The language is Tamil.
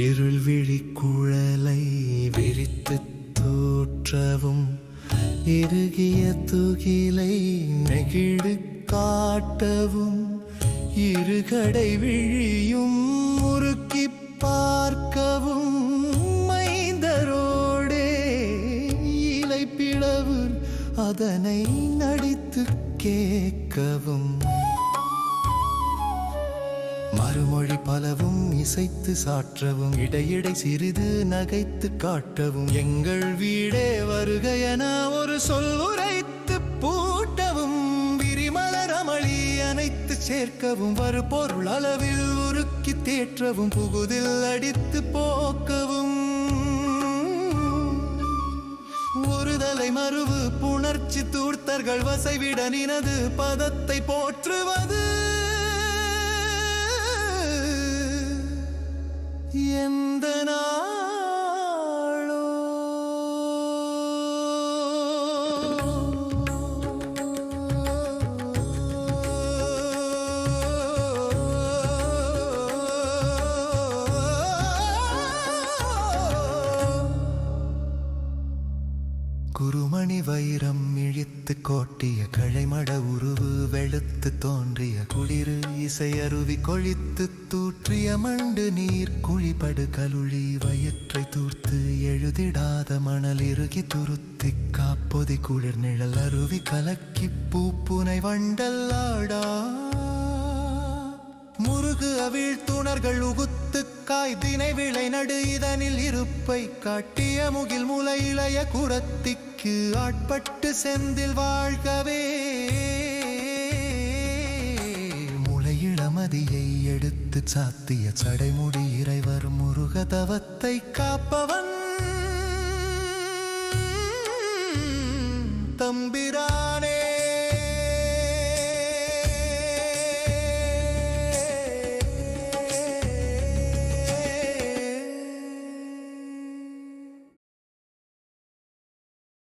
இருள் விழி குழலை விரித்து தோற்றவும் இறுகிய துகிலை நெகிழு காட்டவும் இருகடை விழியும் முறுக்கி பார்க்கவும் மைந்தரோடே இலை பிளவு அதனை நடித்து கேட்கவும். மறுமொழி பலவும் இசைத்து சாற்றவும் இடையிடை சிறிது நகைத்து காட்டவும் எங்கள் வீடே வருக என ஒரு சொல் உரைத்து பூட்டவும் விரிமலர் அமளி சேர்க்கவும் வரு பொருள் அளவில் உருக்கி தேற்றவும் புகுதில் அடித்து போக்கவும். ஒருதலை மறுவு புணர்ச்சி தூர்த்தர்கள் வசைவிட நினது பதத்தை போற்றுவது குருமணி வைரம் இழித்து கோட்டிய கழைமட உருவு வெளுத்து தோன்றிய குளிரு இசை அருவி கொழித்து தூற்றிய மண்டு நீர் குழிபடு கலுழி வயிற்றை தூர்த்து எழுதிடாத மணல் இறுகி துருத்தி காப்பொதி குளிர் நிழல் அருவி கலக்கி பூப்புனை வண்டல் வீழ்த்துணர்கள் முருகு அவிழ் உகுத்து காய்தினை விளை நடு இதனில் இருப்பை காட்டிய முகில் முலை இளைய குரத்திக்கு ஆட்பட்டு செந்தில் வாழ்கவே. முளையிளமதியை எடுத்து சாத்திய சடைமுடி இறைவர் முருக தவத்தை காப்பவன்.